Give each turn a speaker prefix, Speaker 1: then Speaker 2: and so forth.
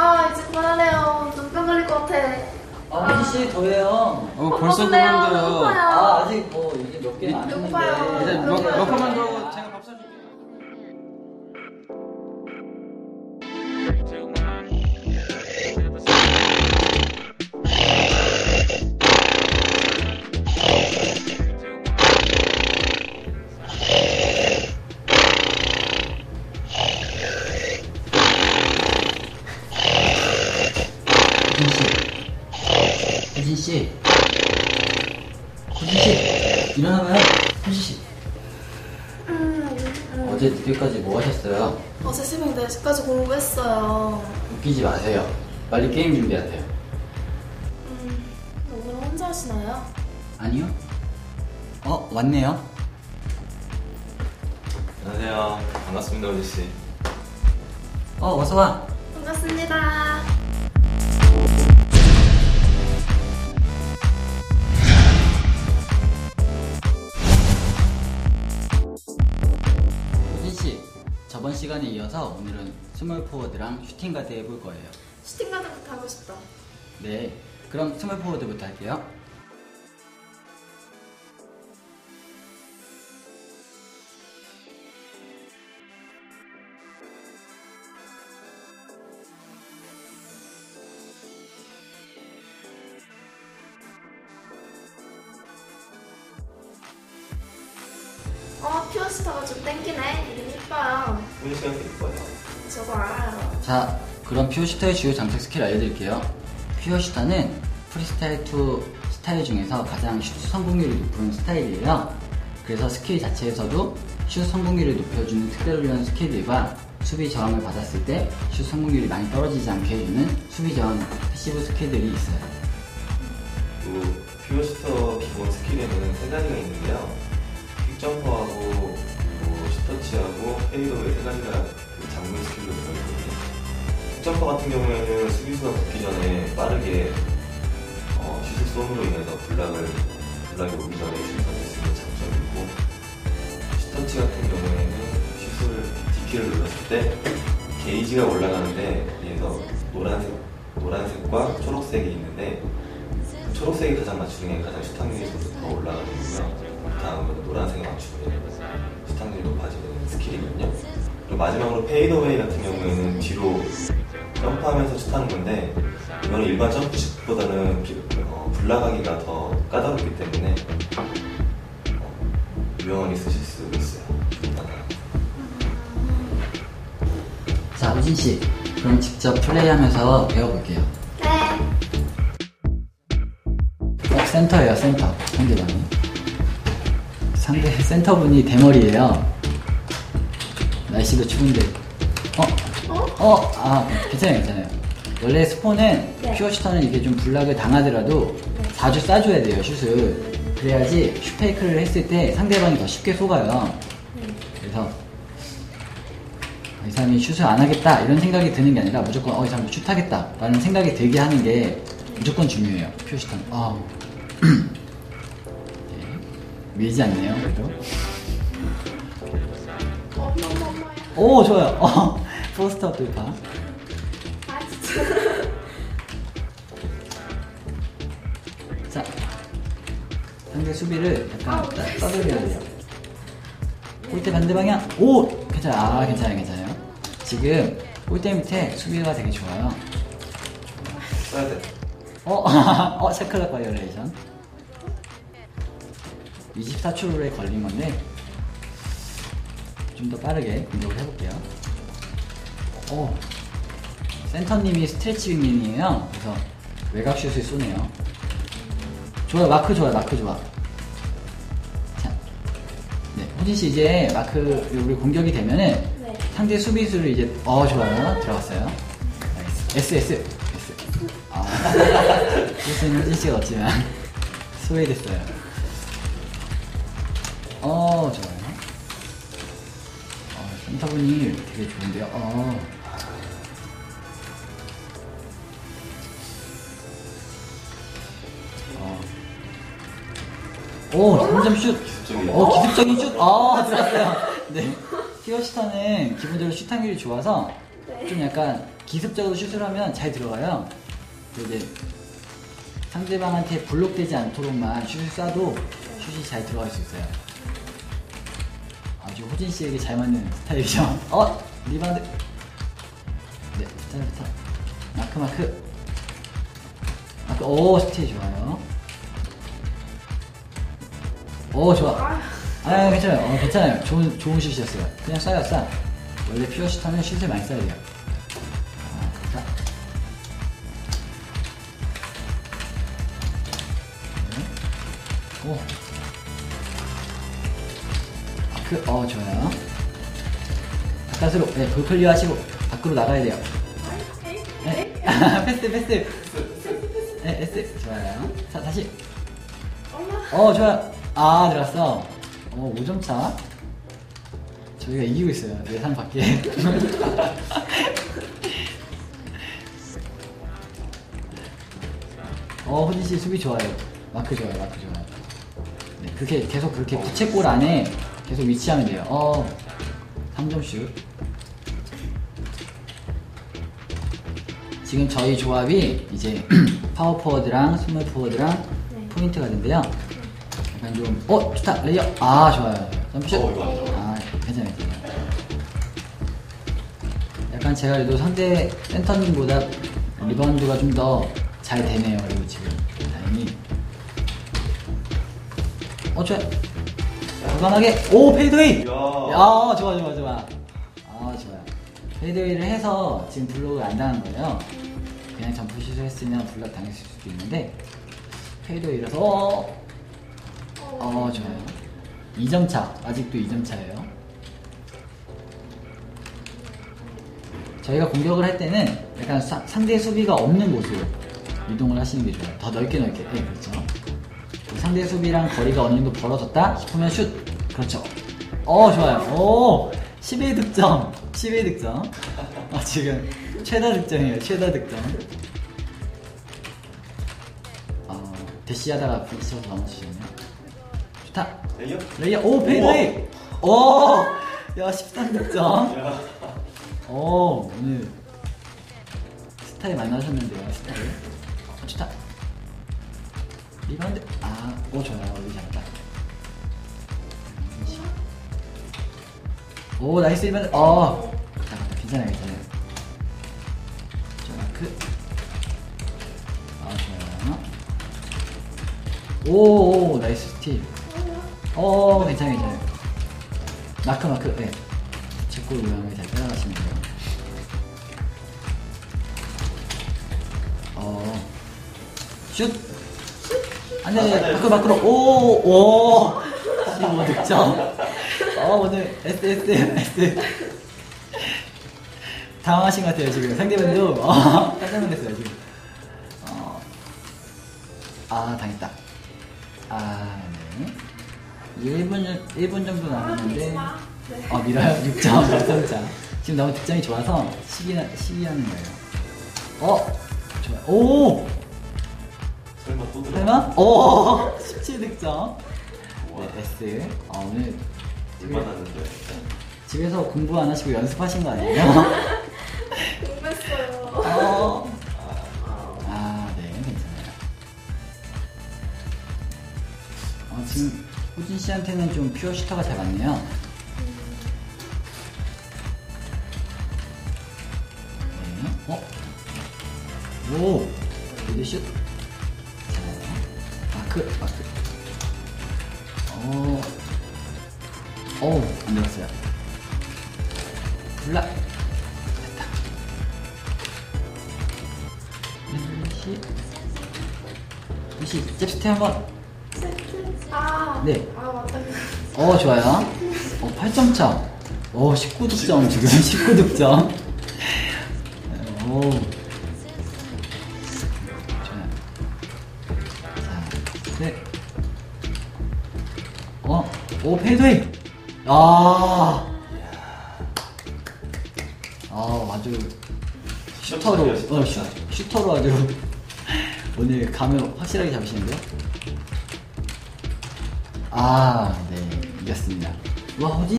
Speaker 1: 아 이제 그만하네요. 눈병 걸릴 것 같아.
Speaker 2: 아, 혜진 씨 더해요.
Speaker 3: 어, 벌써. 그만둬요.
Speaker 1: 배고파요.
Speaker 2: 아, 아직 뭐 이제 몇 개는 안
Speaker 1: 배고파요.
Speaker 2: 했는데.
Speaker 3: 이제 몇. 몇 판만 더
Speaker 2: 일어나봐요. 혜진 씨. 어제 늦게까지 뭐 하셨어요?
Speaker 1: 어제 새벽 4시까지 공부했어요.
Speaker 2: 웃기지 마세요. 빨리 게임 준비하세요.
Speaker 1: 음, 오늘 혼자 하시나요?
Speaker 2: 아니요? 어, 왔네요.
Speaker 4: 안녕하세요. 반갑습니다, 오지 씨.
Speaker 2: 어, 어서와.
Speaker 1: 반갑습니다.
Speaker 2: 저번 시간에 이어서 오늘은 스몰 포워드랑 슈팅 가드 해볼 거예요.
Speaker 1: 슈팅 가드부터 하고 싶다.
Speaker 2: 네. 그럼 스몰 포워드부터 할게요.
Speaker 1: 어, 퓨어스타가 좀 땡기네. 이름 이뻐요.
Speaker 4: 씨가 이뻐요.
Speaker 1: 저거 알아요.
Speaker 2: 자, 그럼 퓨어슈터의 주요 장착 스킬 알려드릴게요. 퓨어슈터는 프리스타일 2 스타일 중에서 가장 슛 성공률이 높은 스타일이에요. 그래서 스킬 자체에서도 슛 성공률을 높여주는 특별한 스킬들과 수비 저항을 받았을 때 슛 성공률이 많이 떨어지지 않게 해주는 수비 저항 패시브 스킬들이 있어요.
Speaker 4: 그 퓨어스터 기본 스킬에는 세 가지가 있는데요. 퀵점퍼하고 뭐슈 터치하고 페이더웨이 세 가지가 그 장군 스킬로 들어있거든요. 퀵점퍼 같은 경우에는 수비수가 붙기 전에 빠르게 어, 슛을 쏘므로 인해서 블락을 블락이 오기 전에 슛을 던질 수 있는 장점이고 슈터치 같은 경우에는 슛을 D키를 눌렀을 때 게이지가 올라가는데 얘에서 노란색 노란색과 초록색이 있는데 그 초록색이 가장 맞추는 게 가장 슈팅률이 더 올라가는 거고요. 다음은 노란색에 맞추면 슈팅률이 높아지는 스킬이거든요. 그리고 마지막으로 페이더웨이 같은 경우에는 뒤로 점프하면서 슛하는 건데 이거는 일반 점프슛보다는 비- 어, 불나가기가 더 까다롭기 때문에 어, 유용하게 쓰실 수 있어요.
Speaker 2: 자, 우진 씨. 그럼 직접 플레이하면서 배워볼게요.
Speaker 1: 네.
Speaker 2: 어, 센터예요, 센터. 상대방이. 상대 센터분이 대머리예요. 날씨도 추운데. 어? 어? 아, 괜찮아요, 괜찮아요. 원래 스포는
Speaker 1: 네.
Speaker 2: 퓨어슈터는 이렇게 좀 블락을 당하더라도 자주 쏴줘야 돼요, 슛을. 그래야지 슈페이크를 했을 때 상대방이 더 쉽게 속아요. 그래서 아, 이 사람이 슛을 안 하겠다 이런 생각이 드는 게 아니라 무조건 어 이 사람 슛 하겠다 라는 생각이 들게 하는 게 무조건 중요해요 퓨어슈터는 아 네. 밀지 않네요 그래도 오 좋아요 어, 포스터 돌파
Speaker 1: 아, 진짜.
Speaker 2: 자 상대 수비를 약간
Speaker 1: 아,
Speaker 2: 따- 따돌려야 돼요 골대 반대 방향 오 괜찮아요 아 괜찮아요 괜찮아요 지금 골대 밑에 수비가 되게 좋아요
Speaker 4: 써야 돼.
Speaker 2: 어, 어, 세클럽 바이올레이션. 24초에 걸린 건데, 좀 더 빠르게 공격을 해볼게요. 오, 센터님이 스트레치 윙맨이에요. 그래서 외곽슛을 쏘네요. 좋아요, 마크 좋아요, 마크 좋아. 자, 네, 호진씨 이제 마크, 우리 공격이 되면은
Speaker 1: 네.
Speaker 2: 상대 수비수를 이제, 어, 좋아요. 들어갔어요. S, S, S. 아, S는 호진씨가 없지만, 소외됐어요. 어, 센터분이 되게 좋은데요. 어. 어. 오, 3점 슛! 어, 기습적인 슛! 아, 들어갔어요. 네. 티어시타는 기본적으로 슛 확률이 좋아서
Speaker 1: 네.
Speaker 2: 좀 약간 기습적으로 슛을 하면 잘 들어가요. 그 이제 상대방한테 블록되지 않도록만 슛을 쏴도 슛이 잘 들어갈 수 있어요. 아주 호진 씨에게 잘 맞는 스타일이죠. 어 리바운드. 네, 스타일부터 마크 마크. 마크 오 스틸 좋아요. 오 좋아.
Speaker 1: 아,
Speaker 2: 아 괜찮아요. 어, 괜찮아요. 좋은 좋은 슛이었어요. 그냥 쏴요 쏴. 원래 퓨어 슛 하면 슛을 많이 쏴야 돼요. 아, 자. 네. 오. 아, 그, 어, 좋아요. 바깥으로, 네, 돌 클리어 하시고, 밖으로 나가야 돼요. 네. 패스, 패스. 네, S. 좋아요. 자, 다시. 어, 좋아요. 아, 들어갔어. 어, 5점 차. 저희가 이기고 있어요. 예상 밖에. 어, 호진 씨 수비 좋아요. 마크 좋아요, 마크 좋아요. 네, 그렇게, 계속 그렇게 부채골 안에 계속 위치하면 돼요. 어, 3점 슛. 지금 저희 조합이 이제 파워포워드랑 스몰 포워드랑
Speaker 1: 네.
Speaker 2: 포인트 가든데요. 약간 좀, 어, 좋다, 레이어. 아, 좋아요. 점슛.
Speaker 4: 어, 이거 안 좋아.
Speaker 2: 아, 괜찮아요, 괜찮아요. 약간 제가 그래도 상대 센터님보다 리바운드가 좀 더 잘 되네요, 그리고 지금. 다행히. 어, 좋 과감하게, 오, 페이드웨이!
Speaker 4: 야,
Speaker 2: 좋아, 좋아, 좋아. 아, 좋아요. 페이드웨이를 해서 지금 블록을 안 당한 거예요. 그냥 점프슛을 했으면 블록 당했을 수도 있는데, 페이드웨이라서, 어, 어, 좋아요. 2점 차. 아직도 2점 차예요. 저희가 공격을 할 때는 약간 사- 상대 수비가 없는 곳으로 이동을 하시는 게 좋아요. 더 넓게 넓게. 네, 그렇죠. 상대 수비랑 거리가 어느 정도 벌어졌다 싶으면 슛. 그렇죠. 어, 좋아요. 오, 11 득점. 11 득점. 아, 지금 최다 득점이에요. 최다 득점. 어, 대시하다가 부딪혀서 넘어지셨네요. 좋다.
Speaker 4: 레이어?
Speaker 2: 레이어, 오, 페이드웨이! 오! 야, 13득점.
Speaker 4: 야.
Speaker 2: 오, 오늘 스타일 만나셨는데요, 스타일. 어, 좋다. 리바운드, 아, 오, 좋아요. 여기 잘했다. 오, 나이스 리바운드, 어. 갔다, 갔다. 괜찮아요, 괜찮아요. 자, 그. 아, 좋아요. 오, 오, 나이스 스틸. 어, 괜찮아요, 괜찮아요. 마크, 마크, 네. 직골 모양을 잘 따라가시면 돼요. 어, 슛! 안 돼, 안 돼, 밖으로, 밖으로, 오, 오! 15득점. 어, 오늘 S, S, S. 당황하신 것 같아요, 지금. 상대방도, 어, 깜짝 놀랐어요, 지금. 어, 아, 당했다. 아, 네. 1분, 1분 정도 남았는데.
Speaker 1: 마. 네.
Speaker 2: 어, 밀어요? 6점, 6점차. 지금 너무 득점이 좋아서 시기, 시기하는 거예요. 어! 좋아요. 오!
Speaker 4: 설마?
Speaker 2: 오! 17득점. 네, S. 어, 오늘
Speaker 4: 얼마나는데?
Speaker 2: 집에서 공부 안 하시고 연습하신 거 아니에요?
Speaker 1: 공부했어요.
Speaker 2: 어. 아, 네, 괜찮아요. 어, 지금 호진 씨한테는 좀 퓨어 슈터가 잘 맞네요. 네. 어? 오! 이게 슛. 자, 마크, 마크. 어. 어우, 안 들었어요. 블락. 됐다. 유시. 유시, 잽스텝 한 번.
Speaker 1: 세트. 아.
Speaker 2: 네.
Speaker 1: 아, 맞다.
Speaker 2: 어, 좋아요. 어, 8점 차. 어, 19득점, 지금 19득점. 오. 어, 오, 페이드웨이. 아. 아, 아주 슈터로, 어, 슈, 슈터로 아주 오늘 감을 확실하게 잡으시는데요? 아, 네, 이겼습니다. 와, 호진